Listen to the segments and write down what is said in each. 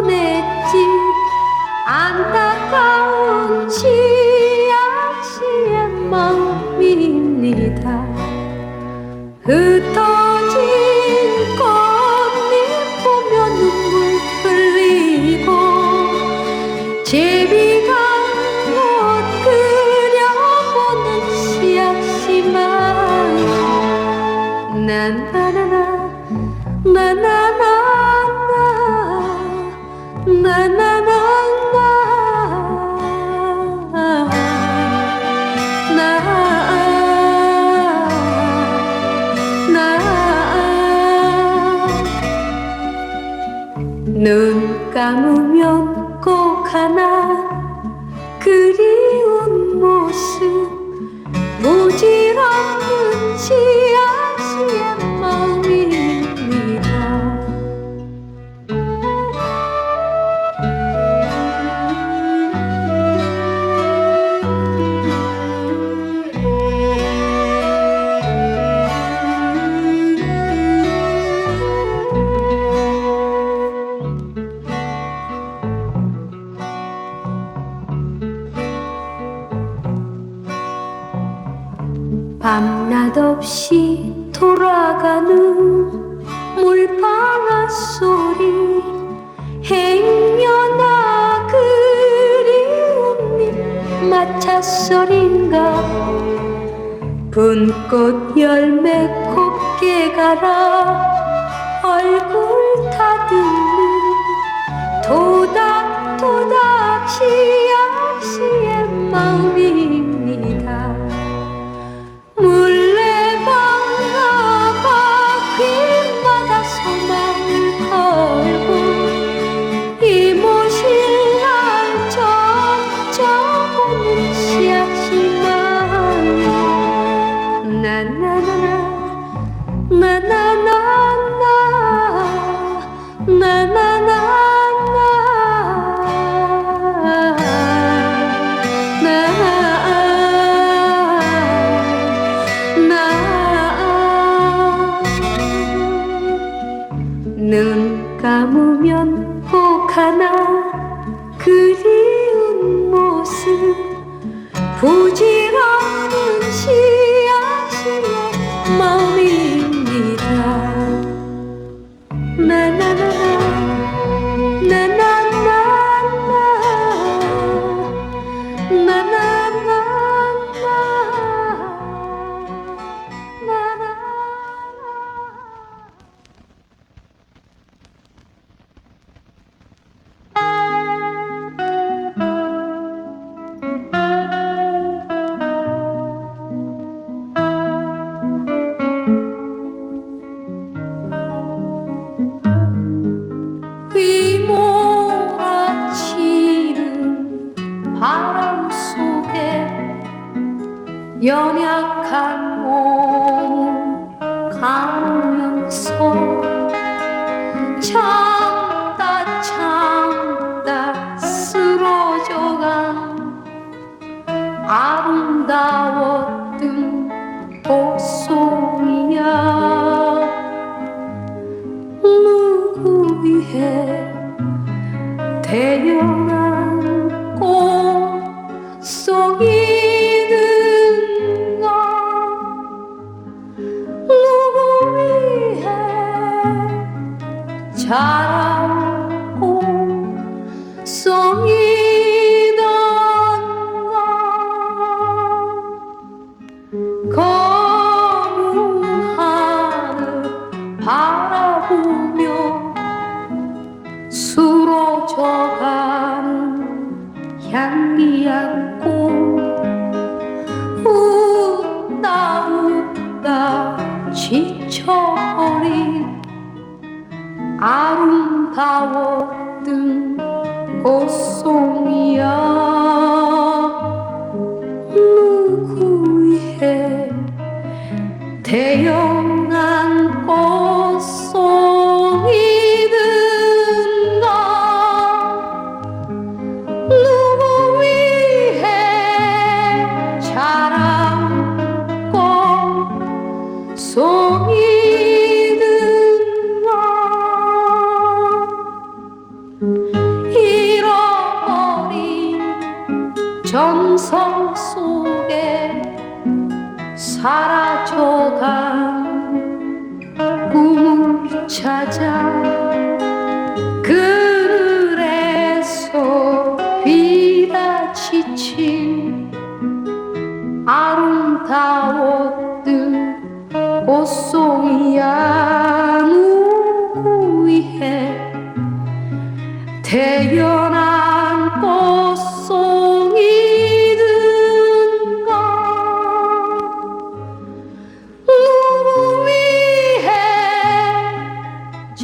보냈지 안타까운 지아씨의 마음입니다. 눈 감으면 꼭 하나 그리 돌아가는 물방아 소리 행여나 그리움이 마차 소리인가? 분꽃 열매 곱게 가라 얼굴 다듬는 도닥도닥 시야시의 마음이 Mama posso 익어간 향기 안고 웃다 웃다 지쳐버린 아름다웠던 꽃송이야. 누구의 대여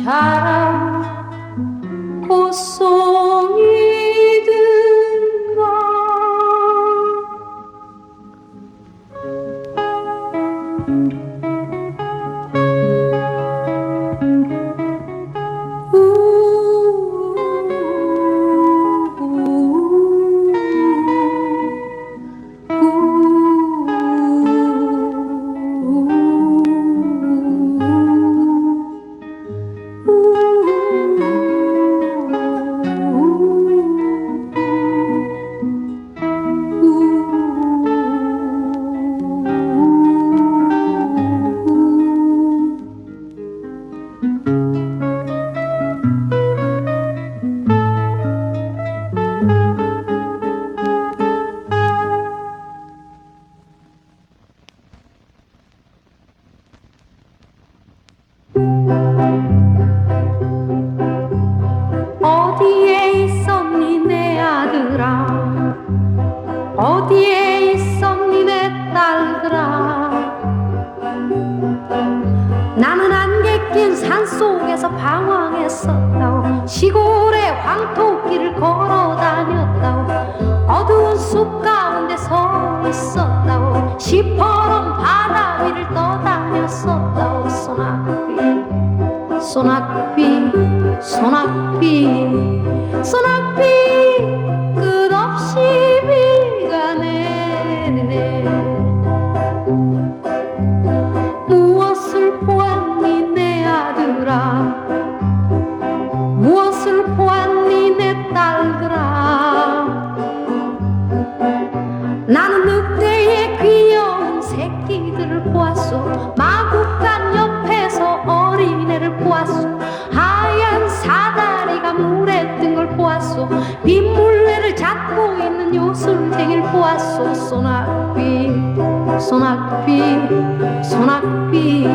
자 서 있었다오. 시퍼런 바다 위를 떠다녔었다오. 소나비 소낙비 소낙비 소낙비 보았소. 빗물레를 잡고 있는 요술쟁이를 보았소. 소낙비 소낙비 소낙비.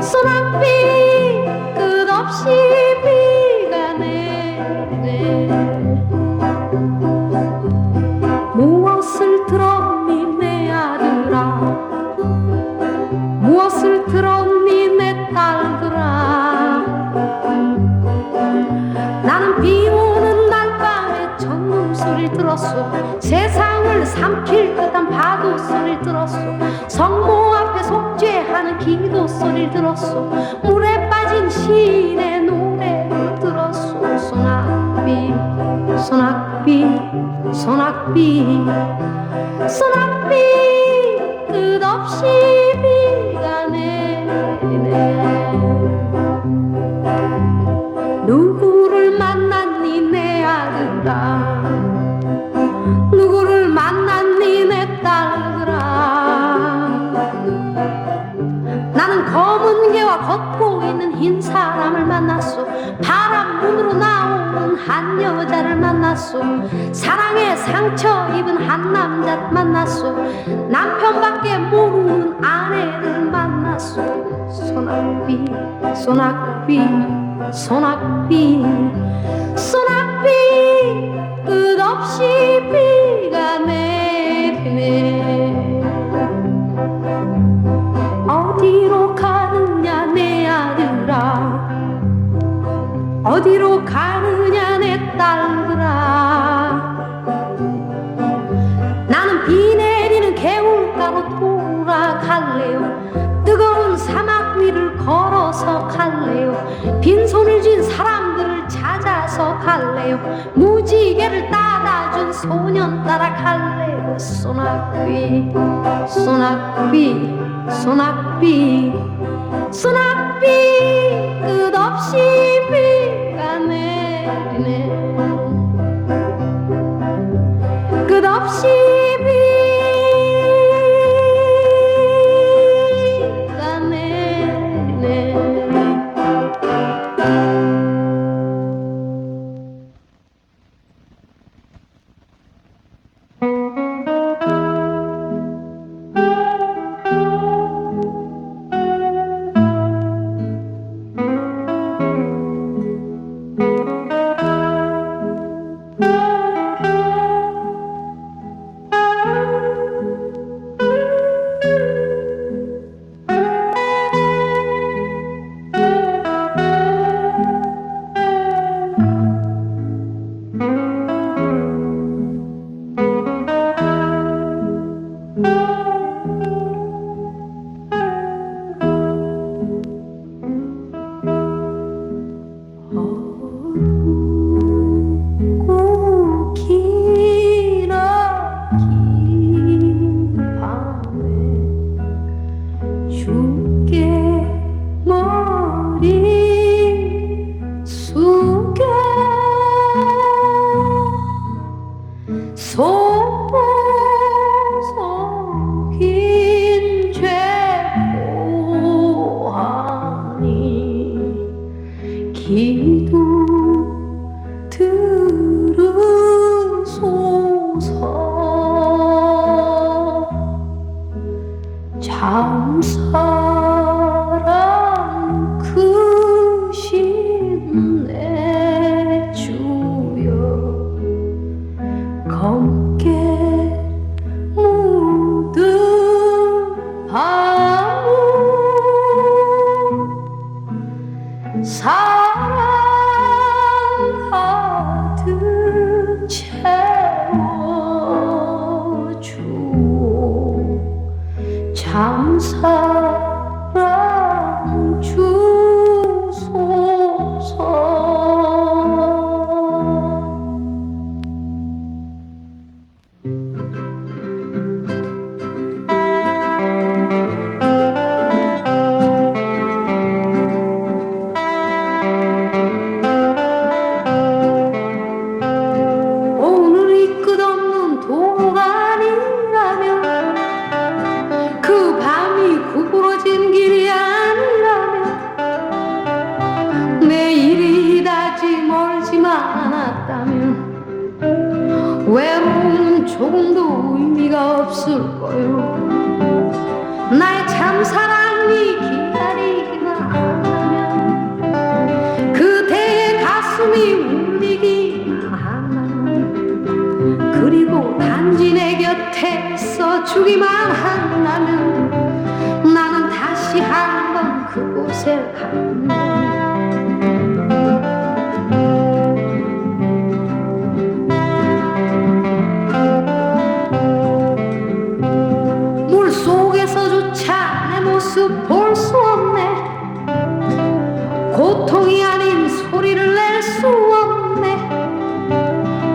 소낙비 끝없이 비 소리를 들었소. 성모 앞에 속죄하는 기도 소리를 들었소. 물에 빠진 시인의 노래를 들었소. 소낙비 소낙비 소낙비 소낙비. 끝없이 비가 내리네 상처 입은 한 남자 만났소. 남편밖에 모르는 아내를 만났소. 소낙비 소낙비 소낙비 소낙비 끝없이 비가 내리네 걸어서 갈래요? 빈손을 쥔 사람들을 찾아서 갈래요? 무지개를 따라준 소년 따라 갈래요? 소낙비 소낙비 소낙비 소낙비 않았다면 외로움은 조금도 의미가 없을 거요. 나의 참 사랑이 기다리기만 한다면 그대의 가슴이 울리기만 한다면 그리고 단지 내 곁에 있어 주기만 모습 볼 수 없네. 고통이 아닌 소리를 낼 수 없네.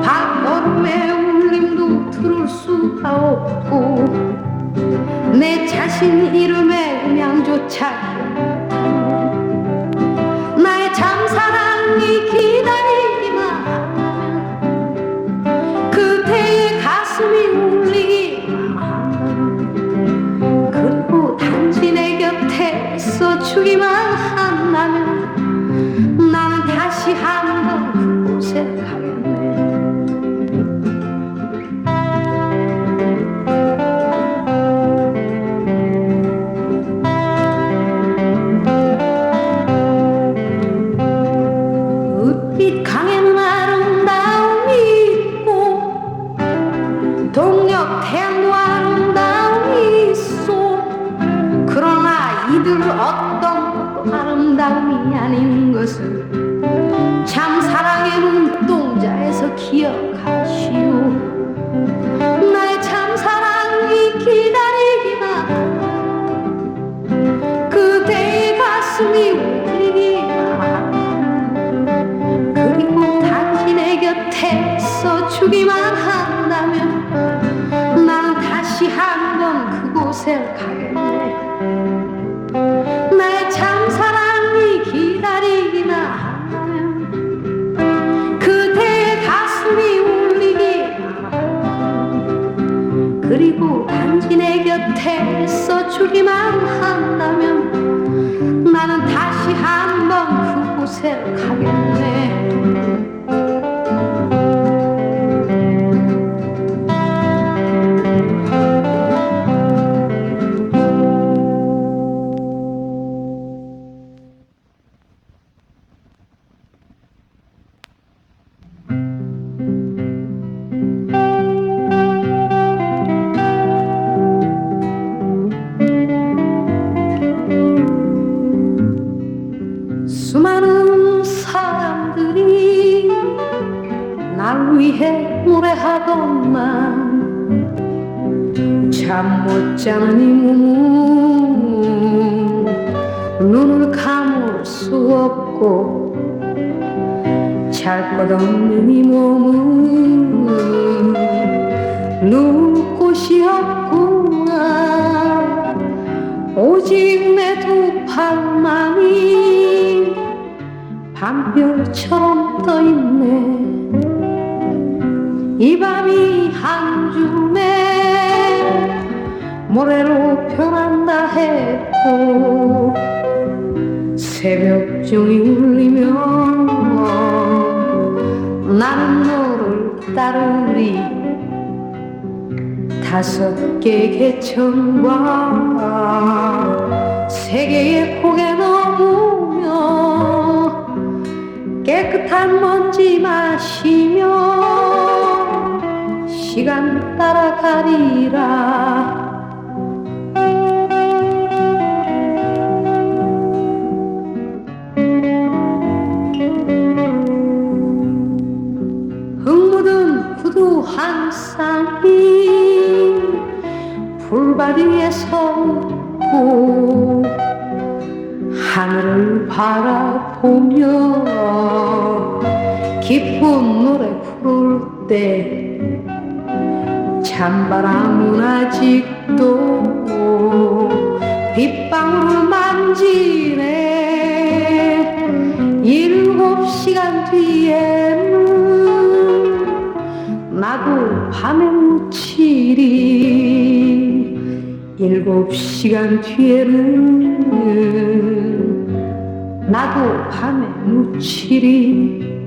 발걸음의 울림도 들을 수가 없고. 내 자신 이름의 음향조차 한다면 나는 다시 한 번 그곳에 가겠네 나의 참사랑이 기다리기만 한다면 그대의 가슴이 한다면 그리고 내 곁에 있어주기만 한다면 나는 다시 한 번 그곳에 가겠네 밤별처럼 떠있네. 이 밤이 한 줌에 모래로 변한다 해도 새벽종이 울리면 나는 너를 따르리. 다섯 개의 개천과 세 개의 고개는 깨끗한 먼지 마시며 시간 따라가리라. 한 쌍이 불바리 위에 서고 하늘을 바라보며 때 찬바람은 아직도 빗방울 만지네. 일곱 시간 뒤에는 나도 밤에 묻히리. 일곱 시간 뒤에는 나도 밤에 묻히리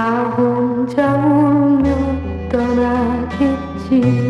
나 혼자 울며 떠나겠지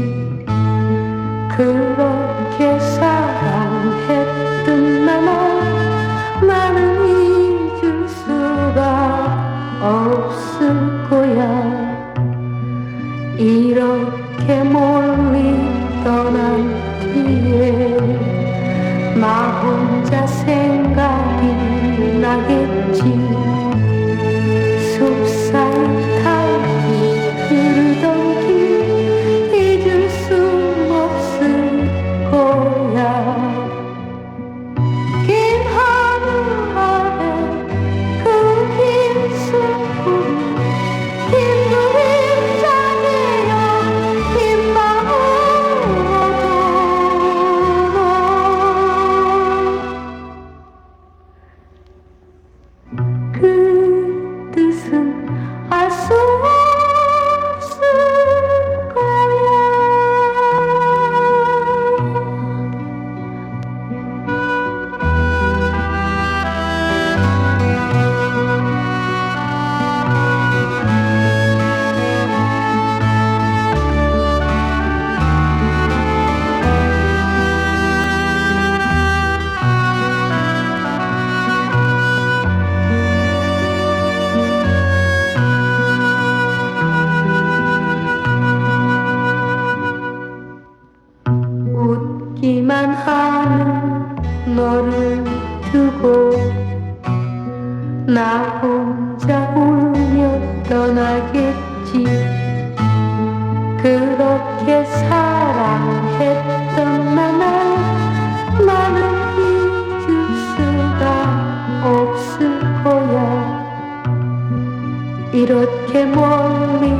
이렇게 멀리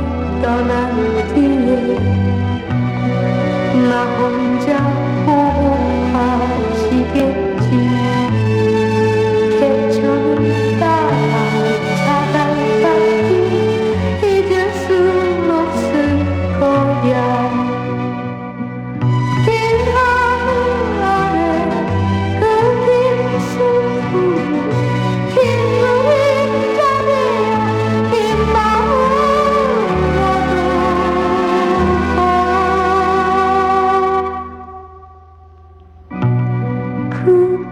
떠난 뒤에 나 혼자 hmm